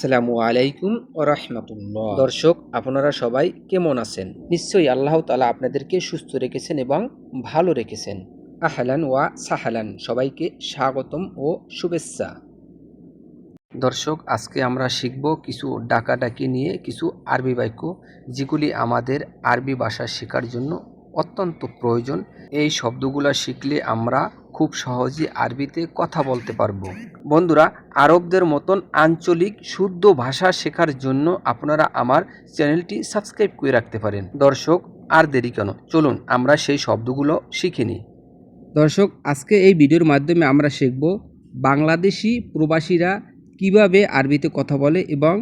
আসসালামু আলাইকুম রহমতুল্লাহ। দর্শক, আপনারা সবাই কেমন আছেন? নিশ্চয়ই আল্লাহ তালা আপনাদেরকে সুস্থ রেখেছেন এবং ভালো রেখেছেন। আহলান ওয়া সাহালান, সবাইকে স্বাগতম ও শুভেচ্ছা। দর্শক, আজকে আমরা শিখব কিছু ডাকাডাকি নিয়ে কিছু আরবি বাক্য, যেগুলি আমাদের আরবি ভাষা শেখার জন্য অত্যন্ত প্রয়োজন। এই শব্দগুলো শিখলে আমরা খুব সহজে আরবিতে কথা বলতে পারব। বন্ধুরা, আরবদের মতন আঞ্চলিক, শুদ্ধ ভাষা শেখার জন্য আপনারা আমার চ্যানেলটি সাবস্ক্রাইব করে রাখতে পারেন। দর্শক, আর দেরি কেন? চলুন, আমরা সেই শব্দগুলো শিখে নিই। দর্শক, আজকে এই ভিডিওর মাধ্যমে আমরা শিখব বাংলাদেশি প্রবাসীরা কীভাবে আরবিতে কথা বলে এবং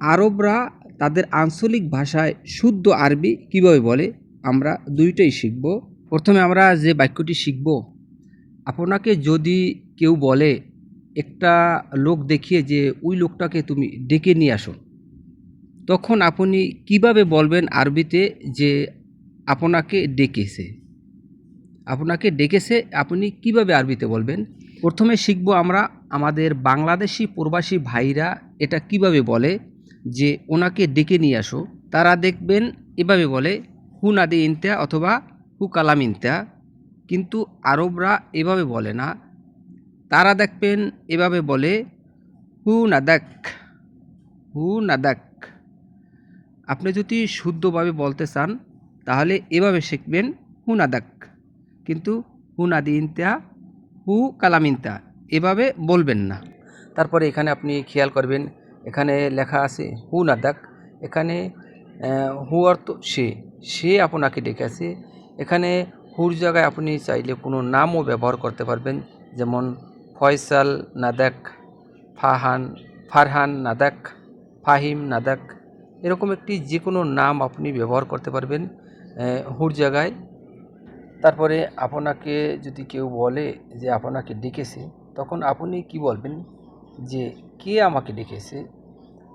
আরবরা তাদের আঞ্চলিক ভাষায় শুদ্ধ আরবি কীভাবে বলে, আমরা দুইটাই শিখব। প্রথমে আমরা যে বাক্যটি শিখব আপনাকে যদি কেউ বলে, একটা লোক দেখিয়ে যে, ওই লোকটাকে তুমি ডেকে নিয়ে আসো, তখন আপনি কীভাবে বলবেন আরবিতে যে, আপনাকে ডেকেছে? আপনাকে ডেকেছে, আপনি কীভাবে আরবিতে বলবেন? প্রথমে শিখব আমরা আমাদের বাংলাদেশি প্রবাসী ভাইরা এটা কীভাবে বলে যে, ওনাকে ডেকে নিয়ে আসো। তারা দেখবেন এভাবে বলে, হু নাদি ইনতা অথবা হু কালাম ইনতা। কিন্তু আরবরা এভাবে বলে না। তারা দেখবেন এভাবে বলে, হু নাদাক হু নাদাক আপনি যদি শুদ্ধভাবে বলতে চান, তাহলে এভাবে শিখবেন, হু নাদাক কিন্তু হু নাদি ইনতা, হু কালামিনতা এভাবে বলবেন না। তারপরে এখানে আপনি খেয়াল করবেন, এখানে লেখা আছে, হু নাদাক এখানে হু অর্থ সে সে আপনাকে ডেকেছে। এখানে হুর জায়গায় আপনি চাইলে কোনো নামও ব্যবহার করতে পারবেন। যেমন ফয়সাল, নাদাক, ফাহান, ফারহান, নাদাক, ফাহিম, নাদাক, এরকম একটি যে কোনো নাম আপনি ব্যবহার করতে পারবেন হুর জায়গায়। তারপরে আপনাকে যদি কেউ বলে যে আপনাকে ডেকেছে, তখন আপনি কি বলবেন? যে, কে আমাকে ডেকেছে?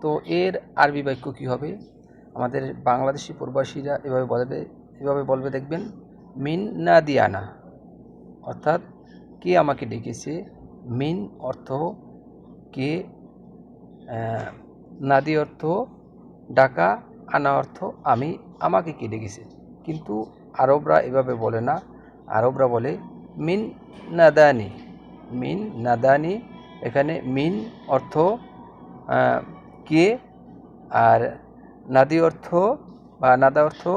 তো এর আরবি বাক্য কী হবে? আমাদের বাংলাদেশি প্রবাসীরা এভাবে বলবে এভাবে বলবে, দেখবেন। মিন না দিয়ানা অর্থাৎ কে আমাকে ডেকেছে? মিন অর্থ কে? নাদি অর্থ ডাকা, আনা অর্থ আমি, আমাকে কে ডেকেছে? কিন্তু আরবরা এভাবে বলে না। আরবরা বলে, মিন নাদানি মিন নাদানি এখানে মিন অর্থ কে? আর নাদি অর্থ বা নাদা অর্থ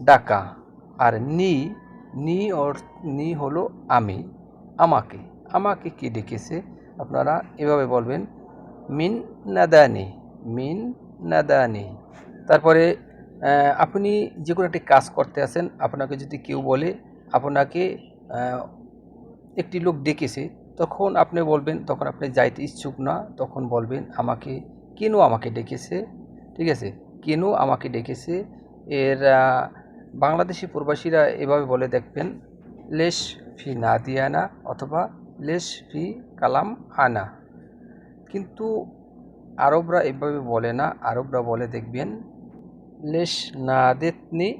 ডাকা। আর নি নি অর, নি হলো আমি, আমাকে। আমাকে কে ডেকেছে? আপনারা এভাবে বলবেন, মিন নাদানি মিন নাদানি। তারপরে আপনি যে কোনো একটি কাজ করতে আছেন, আপনাকে যদি কেউ বলে, আপনাকে একটি লোক ডেকেছে, তখন আপনি বলবেন, তখন আপনি যাইতে ইচ্ছুক না। তখন বলবেন, আমাকে, কেন আমাকে ডেকেছে? ঠিক আছে? কেন আমাকে ডেকেছে? এর বাংলাদেশি প্রবাসীরা এভাবে বলে দেখবেন, লেশ ফি না দিয়ানা অথবা, লেশ ফি কালাম আনা কিন্তু আরবরা এভাবে বলে না, আরবরা বলে দেখবেন, লেশ না দেতনি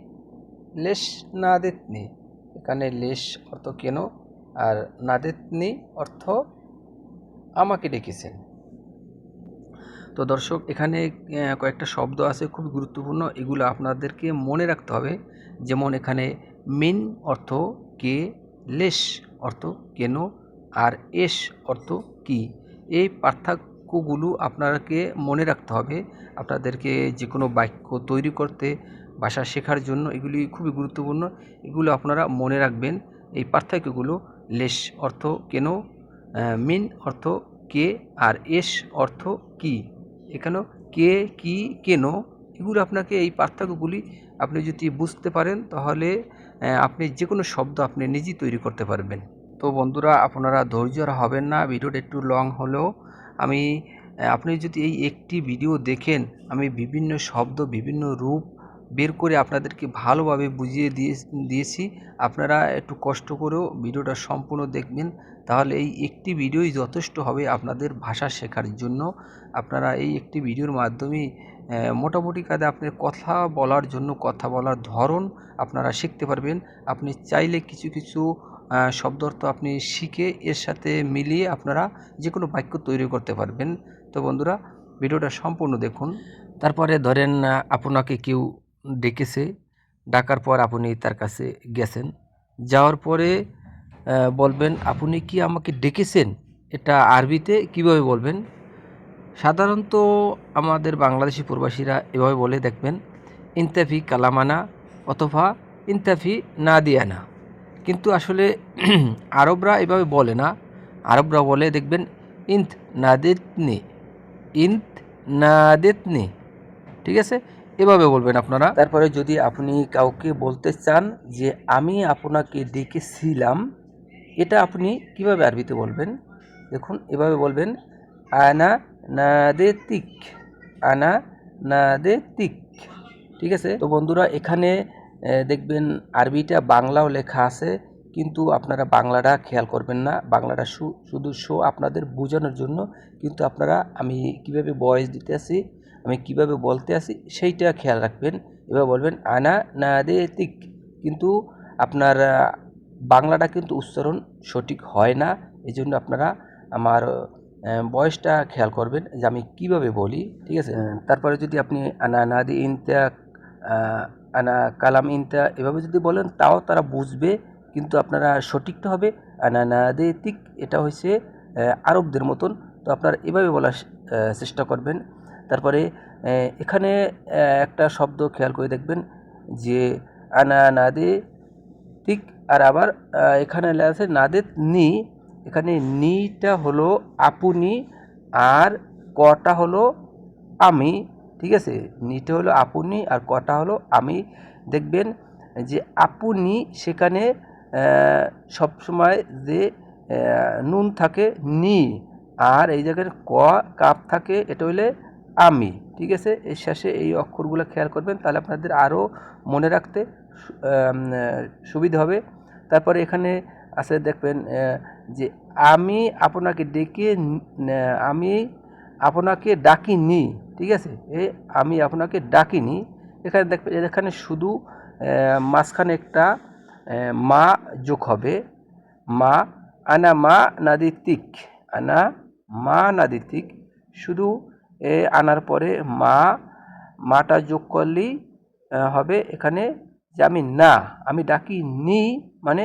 লেশ না দেতনি এখানে লেশ অর্থ কেন? আর নাদেতনি অর্থ আমাকে ডেকেছেন। তো দর্শক, এখানে কয়েকটা শব্দ আছে খুব গুরুত্বপূর্ণ। এগুলো আপনাদেরকে মনে রাখতে হবে। যেমন এখানে মিন অর্থ কে, লেশ অর্থ কেন, আর এস অর্থ কি। এই পার্থক্যগুলো আপনাকে মনে রাখতে হবে। আপনাদেরকে যে কোনো বাক্য তৈরি করতে, ভাষা শেখার জন্য এগুলি খুবই গুরুত্বপূর্ণ। এগুলো আপনারা মনে রাখবেন। এই পার্থক্যগুলো লেশ অর্থ কেন মিন অর্থ কে, আর এস অর্থ কি। এখানেও কে, কি, কেন, এগুলো আপনাকে এই পার্থক্যগুলি আপনি যদি বুঝতে পারেন তাহলে আপনি যে কোনো শব্দ আপনি নিজেই তৈরি করতে পারবেন। তো বন্ধুরা, আপনারা ধৈর্য হবেন না, ভিডিওটা একটু লং হলেও। আমি আপনি যদি এই একটি ভিডিও দেখেন, আমি বিভিন্ন শব্দ, বিভিন্ন রূপ বের করে আপনাদেরকে ভালোভাবে বুঝিয়ে দিয়ে, দিয়েছি। আপনারা একটু কষ্ট করেও ভিডিওটা সম্পূর্ণ দেখবেন। তাহলে এই একটি ভিডিওই যথেষ্ট হবে আপনাদের ভাষা শেখার জন্য। আপনারা এই একটি ভিডিওর মাধ্যমে মোটামুটি কাজে আপনার কথা বলার জন্য, কথা বলার ধরন আপনারা শিখতে পারবেন। আপনি চাইলে কিছু কিছু শব্দ অর্থ আপনি শিখে এর সাথে মিলিয়ে আপনারা যে কোনো বাক্য তৈরি করতে পারবেন। তো বন্ধুরা, ভিডিওটা সম্পূর্ণ দেখুন। তারপরে ধরেন আপনাকে কেউ ডেকেছে। ডাকার পর আপনি তার কাছে গেছেন। যাওয়ার পরে বলবেন, আপনি কি আমাকে ডেকেছেন? এটা আরবিতে কীভাবে বলবেন? সাধারণত আমাদের বাংলাদেশি প্রবাসীরা এভাবে বলে, দেখবেন, ইনতাফি কালামানা অথবা ইনতাফি না দিয়ানা কিন্তু আসলে আরবরা এভাবে বলে না। আরবরা বলে, দেখবেন ইন্ত নাদেতনি ইন্ত নাদেতনি। ঠিক আছে? এভাবে বলবেন আপনারা? তারপরে যদি আপনি কাউকে বলতে চান যে, আমি আপনাকে ডেকেছিলাম এটা আপনি কীভাবে আরবিতে বলবেন? দেখুন, এভাবে বলবেন, আনা নাদেতিক আনা নাদেতিক। ঠিক আছে? তো বন্ধুরা, এখানে দেখবেন আরবিটা বাংলাও লেখা আছে, কিন্তু আপনারা বাংলাটা খেয়াল করবেন না। বাংলাটা শুধু শো আপনাদের বোঝানোর জন্য, কিন্তু আপনারা, আমি কীভাবে ভয়েস দিতে আসি আমি কীভাবে বলতে আসি সেইটা খেয়াল রাখবেন। এবার বলবেন আনা না দে নাদেতিক। কিন্তু আপনার বাংলাটা কিন্তু উচ্চারণ সঠিক হয় না। এই জন্য আপনারা আমার বয়সটা খেয়াল করবেন যে আমি কীভাবে বলি ঠিক আছে? তারপরে যদি আপনি আনা নাদি ইনতা আনা কালাম ইনতা এভাবে যদি বলেন তাও তারা বুঝবে কিন্তু আপনারা সঠিকটা হবে আনা নাদি তিক এটা আহ, আরবদের মতন। তো আপনারা এভাবে বলার চেষ্টা করবেন। তারপরে এখানে একটা শব্দ খেয়াল করে দেখবেন যে আনা নাদে ঠিক আর আবার এখানে আছে নাদে নি, এখানে নিটা হলো আপনি আর কটা হলো আমি, ঠিক আছে? নিটা হলো আপনি আর কটা হলো আমি। দেখবেন যে আপনি সেখানে সবসময় যে নুন থাকে নি, আর এই জায়গায় ক, কাপ থাকে, এটা হইলে আমি, ঠিক আছে? এর শেষে এই অক্ষরগুলো খেয়াল করবেন, তাহলে আপনাদের আরও মনে রাখতে সুবিধা হবে। তারপরে এখানে আছে দেখবেন যে আমি আপনাকে ডেকে আমি আপনাকে ডাকিনি, ঠিক আছে? এ, আমি আপনাকে ডাকিনি। এখানে দেখবেন, এখানে শুধু মাঝখানে একটা মা যোগ হবে। মা, আনা মা নাদিতিক আনা মা নাদিতিক শুধু এ আনার পরে মা, মাটা যোগ করলেই হবে এখানে যে আমি না, আমি ডাকি নি মানে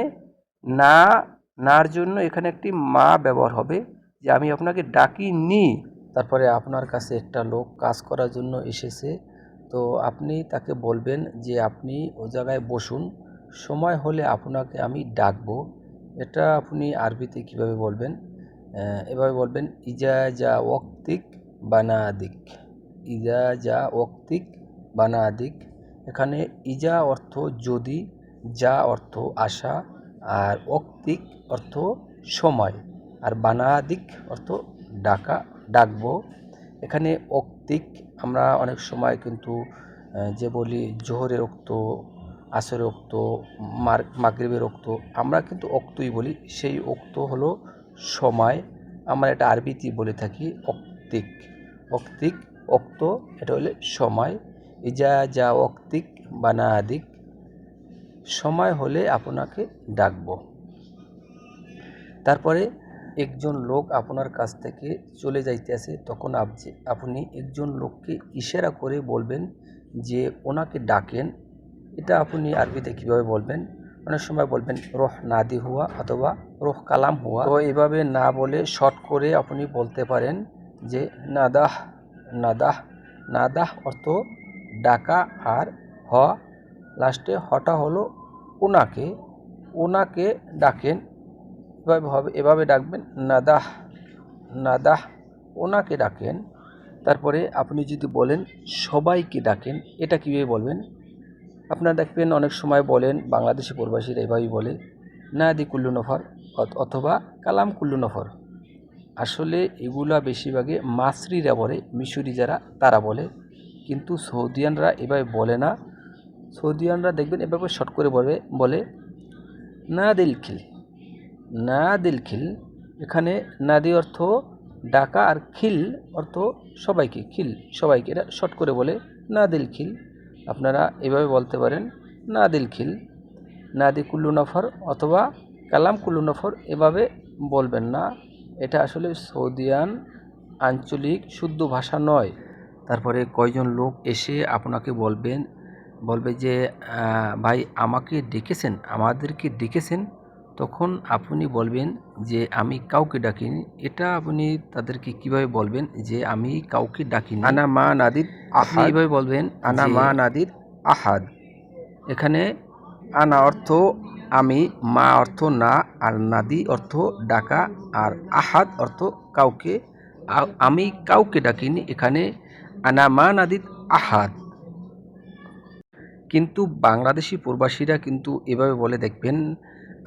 না, নার জন্য এখানে একটি মা ব্যবহার হবে, যে আমি আপনাকে ডাকি নি। তারপরে আপনার কাছে একটা লোক কাজ করার জন্য এসেছে, তো আপনি তাকে বলবেন যে আপনি ও জায়গায় বসুন, সময় হলে আপনাকে আমি ডাকবো। এটা আপনি আরবিতে কীভাবে বলবেন? এভাবে বলবেন ইজা যা ওক্তিক বানাদিক। ইজা যা ওক্তিক, বানাদিক। এখানে ইজা অর্থ যদি, যা অর্থ আশা, আর অক্তিক অর্থ সময়। আর বানাদিক অর্থ ডাকা, ডাকবো। এখানে অক্তিক আমরা অনেক সময় কিন্তু যে বলি জোহরের অক্ত আসরের অক্ত মার, মাগরিবের অক্ত আমরা কিন্তু অক্তই বলি। সেই অক্ত হলো সময়। আমরা এটা আরবিতে বলে থাকি অক্তিক অক্তিক, অক্ত, এটা হলে সময়। ইজা, যা অক্তিক বানাদিক সময় হলে আপনাকে ডাকবো। তারপরে একজন লোক আপনার কাছ থেকে চলে যাইতে যাইতেছে, তখন আপনি আপনি একজন লোককে ইশারা করে বলবেন যে ওনাকে ডাকেন। এটা আপনি আরবিতে কীভাবে বলবেন? অনেক সময় বলবেন, রোহ নাদি হুয়া অথবা, রোহ কালাম হুয়া তো এভাবে না বলে শর্ট করে আপনি বলতে পারেন। যে নাদাহ নাদাহ নাদাহ অর্থ ডাকা আর হ। লাস্টে হটা হলো ওনাকে ওনাকে ডাকেন। এভাবে হবে, এভাবে ডাকবেন, নাদাহ নাদাহ ওনাকে ডাকেন। তারপরে আপনি যদি বলেন সবাইকে ডাকেন, এটা কীভাবে বলবেন? আপনারা দেখবেন অনেক সময় বলেন, বাংলাদেশি প্রবাসীরা এভাবেই বলে, নাদি কুল্লু নফর অথ- অথবা কালাম কুল্লু নফর আসলে এগুলা বেশিরভাগে মাসরিরা বলে, মিশরি যারা, তারা বলে। কিন্তু সৌদিয়ানরা এভাবে বলে না। সৌদিয়ানরা দেখবেন এভাবে শর্ট করে বলে বলে, না দিল খিল, না দিল খিল। এখানে নাদি অর্থ ডাকা আর খিল অর্থ সবাইকে, খিল সবাইকে। এটা শর্ট করে বলে, না দিল খিল। আপনারা এভাবে বলতে পারেন, না দিল খিল। নাদি কুল্লু নফর অথবা কালাম কুল্লু নফর এভাবে বলবেন না। এটা আসলে সৌদিয়ান আঞ্চলিক শুদ্ধ ভাষা নয়। তারপরে কয়জন লোক এসে আপনাকে বলবেন বলবে যে ভাই আমাকে ডেকেছেন আমাদেরকে ডেকেছেন। তখন আপনি বলবেন যে আমি কাউকে ডাকিনি। এটা আপনি তাদেরকে কীভাবে বলবেন যে আমি কাউকে ডাকিনি? আনা মা নাদির আপনি আহাদ। এইভাবে বলবেন আনা মা নাদির আহাদ। এখানে আনা অর্থ আমি মা অর্থ না আর নাদি অর্থ ডাকা আর আহাদ অর্থ কাউকে আমি কাউকে ডাকিনি এখানে, আনা মা নাদির আহাদ। কিন্তু বাংলাদেশি প্রবাসীরা কিন্তু এভাবে বলে, দেখবেন,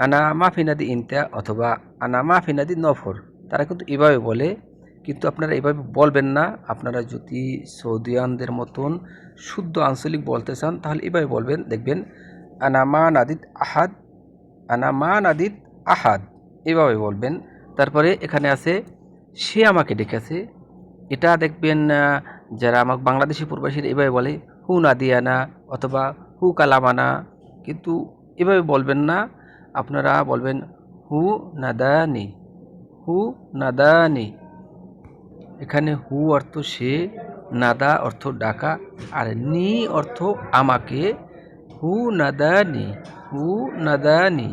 আনা মাফিনাদি ইনতা অথবা আনা মাফিনাদি নফর। তারা কিন্তু এভাবে বলে, কিন্তু আপনারা এভাবে বলবেন না। আপনারা যদি সৌদিয়ানদের মতন শুদ্ধ আঞ্চলিক বলতে চান, তাহলে এভাবে বলবেন, দেখবেন, আনা মা নাদিদ আহাদ আনা মা নাদিদ আহাদ। এভাবে বলবেন। তারপরে এখানে আছে, সে আমাকে ডেকেছে। এটা দেখবেন যারা আমার বাংলাদেশি প্রবাসীরা এভাবে বলে, হু নাদিয়ানা অথবা হু কালামানা কিন্তু এভাবে বলবেন না। আপনারা বলবেন, হু নাদানি হু নাদানি এখানে হু অর্থ সে, নাদা অর্থ ডাকা, আর নি অর্থ আমাকে, হু নাদানি হু নাদানি।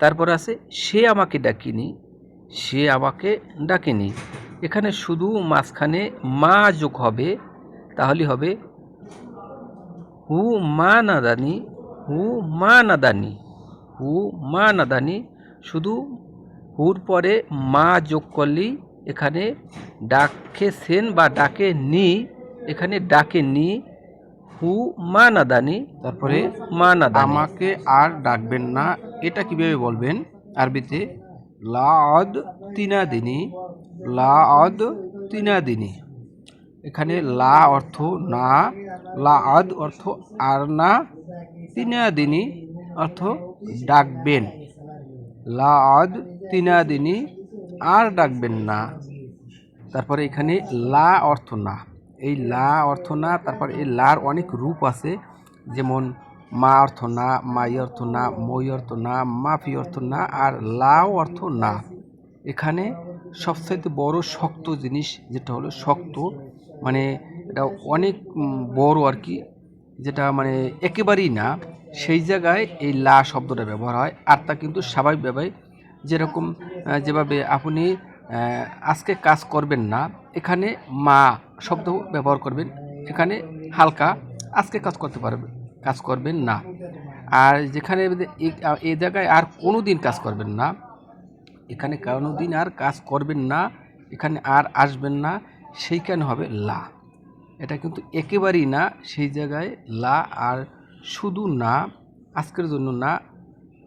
তারপর আছে, সে আমাকে ডাকিনি, সে আমাকে ডাকেনি। এখানে শুধু মাঝখানে মা যোগ হবে, তাহলে হবে হু মা নাদানি, হু মা নাদানি, হু মা নাদানি। শুধু হুর পরে মা যোগ করলেই এখানে ডাকেছেন বা ডাকে নি এখানে ডাকে নি হু মা নাদানি তারপরে মা নাদানি আমাকে আর ডাকবেন না। এটা কীভাবে বলবেন? আরবিতে লাদ তিনাদিনী লাদ তিনাদিনী এখানে লা অর্থ না লা লাদ অর্থ আর না তিনাদিনী অর্থ ডাকবেন। লা লাদ তিনাদিনী আর ডাকবেন না। তারপরে এখানে লা অর্থ না। এই লা অর্থ না, তারপর এই লার অনেক রূপ আছে। যেমন, মা অর্থ না, মাই অর্থ না, মই অর্থ না মাফি অর্থ না, আর লাও অর্থ না। এখানে সবচাইতে বড় শক্ত জিনিস যেটা হলো শক্ত মানে এটা অনেক বড় আর কি, যেটা মানে একেবারেই না। সেই জায়গায় এই লা শব্দটা ব্যবহার হয়, আর তা কিন্তু স্বাভাবিকভাবে যেরকম যেভাবে আপনি আজকে কাজ করবেন না, এখানে মা শব্দ ব্যবহার করবেন। এখানে হালকা আজকে কাজ করতে পারবেন কাজ করবেন না। আর যেখানে এ- জায়গায় আর কোনো দিন কাজ করবেন না। এখানে কোনো দিন আর কাজ করবেন না, এখানে আর আসবেন না, সেইখানে হবে লা। এটা কিন্তু একেবারেই না, সেই জায়গায় লা আর শুধু না, আজকের জন্য না,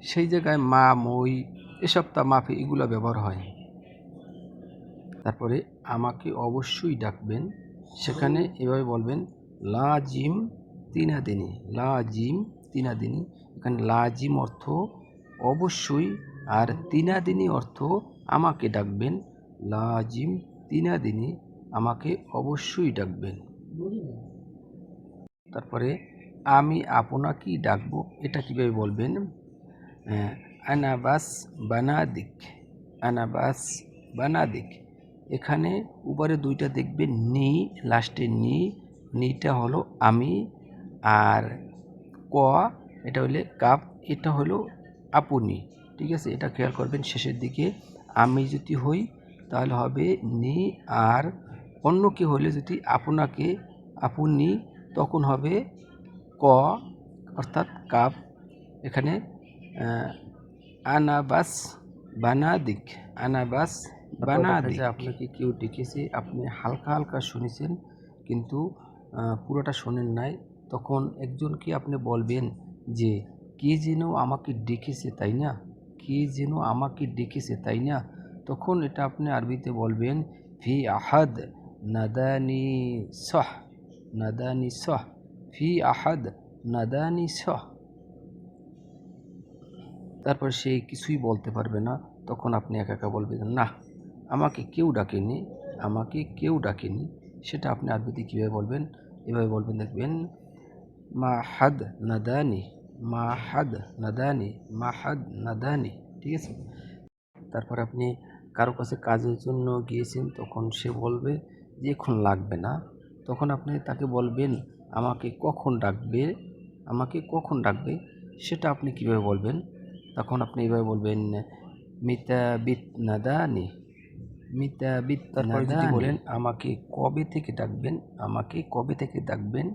সেই জায়গায় মা, মই, এসব তা মাফি এগুলো ব্যবহার হয়। তারপরে আমাকে অবশ্যই ডাকবেন। সেখানে এভাবে বলবেন লা জিম তিনাদিনী লা জিম তিনাদিনী। এখানে লা জিম অর্থ অবশ্যই আর তিনাদিনী অর্থ আমাকে ডাকবেন। লা জিম তিনাদিনী আমাকে অবশ্যই ডাকবেন। তারপরে আমি আপনাকেই ডাকবো। এটা কীভাবে বলবেন? আহ, আনাবাস বানাদিক আনাবাস বানাদিক। এখানে উপরে দুইটা দেখবেন নি লাস্টে নি। নিটা হলো আমি আর ক, এটা হলে কাপ, এটা হলো আপনি। ঠিক আছে? এটা খেয়াল করবেন শেষের দিকে। আমি যদি হই, তাহলে হবে নি আর অন্য কেউ হলে যদি আপনাকে, আপনি, তখন হবে ক, অর্থাৎ কাপ। এখানে আনাবাস বানাদিক। আনাবাস বানাদিক আপনাকে কেউ ডেকেছে আপনি হালকা হালকা শুনেছেন কিন্তু পুরোটা শোনেন নাই। তখন একজনকে আপনি বলবেন যে কে যেন আমাকে ডেকেছে তাই না? কে যেন আমাকে ডেকেছে তাই না? তখন এটা আপনি আরবিতে বলবেন ফি আহাদ নাদানি সহ নাদানি সহ ফি আহাদ নাদানি সহ। তারপর সে কিছুই বলতে পারবে না। তখন আপনি একা একা বলবেন না আমাকে কেউ ডাকেনি, আমাকে কেউ ডাকেনি। সেটা আপনি আরবিতে কীভাবে বলবেন? এভাবে বলবেন, দেখবেন, মা হাদ নাদানি, মা হাদ নাদানি, মা হাদ নাদানি। ঠিক আছে? তারপর আপনি কারও কাছে কাজের জন্য গিয়েছেন, তখন সে বলবে যে, এখন লাগবে না। তখন আপনি তাকে বলবেন, আমাকে কখন ডাকবে? আমাকে কখন ডাকবে? সেটা আপনি কীভাবে বলবেন? তখন আপনি এভাবে বলবেন, মিতা বিত নাদানি মিতা বিত তারপরে যদি বলেন আমাকে কবে থেকে ডাকবেন? আমাকে কবে থেকে ডাকবেন?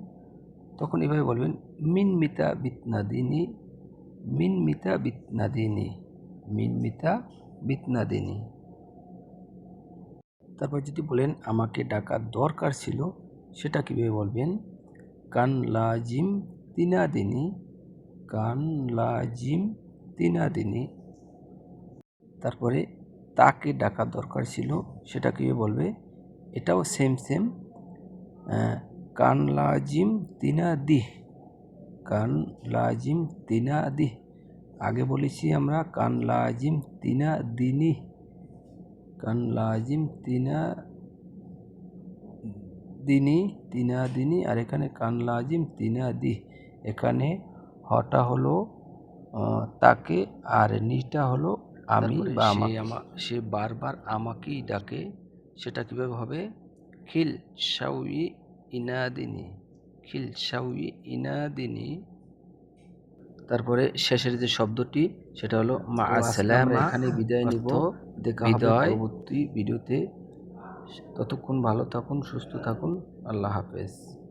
তখন এভাবে বলবেন মিন মিতা বিতনাদিনী মিন মিতা বিতনাদিনী মিন মিতা বিতনাদিনী। তারপর যদি বলেন আমাকে ডাকার দরকার ছিল সেটা কীভাবে বলবেন? কান লাজিম তিনাদিনী কান লাজিম তিনাদিনী। তারপরে তাকে ডাকার দরকার ছিল সেটা কীভাবে বলবে। এটাও সেম সেম কান লাজিম তিনাদিহ কান লাজিম তিনাদিহ আগে বলেছি আমরা, কান লাজিম তিনা দিনী। কান লাজিম তিনা দিনি, তিনা দিনী, আর এখানে কান লাজিম তিনা দিহ। এখানে হটা হলো তাকে, আর নিটা হলো আমি বা আমাকে সে বারবার আমাকেই ডাকে সেটা কীভাবে হবে? খিল শাউই ইনাদিনী খিল শাউই ইনাদিনী। তারপরে শেষের যে শব্দটি সেটা হলো মা আসসালামা এখানে বিদায় নিব। দেখা বিদায়। পরবর্তী ভিডিওতে। ততক্ষণ ভালো থাকুন সুস্থ থাকুন। আল্লাহ হাফেজ।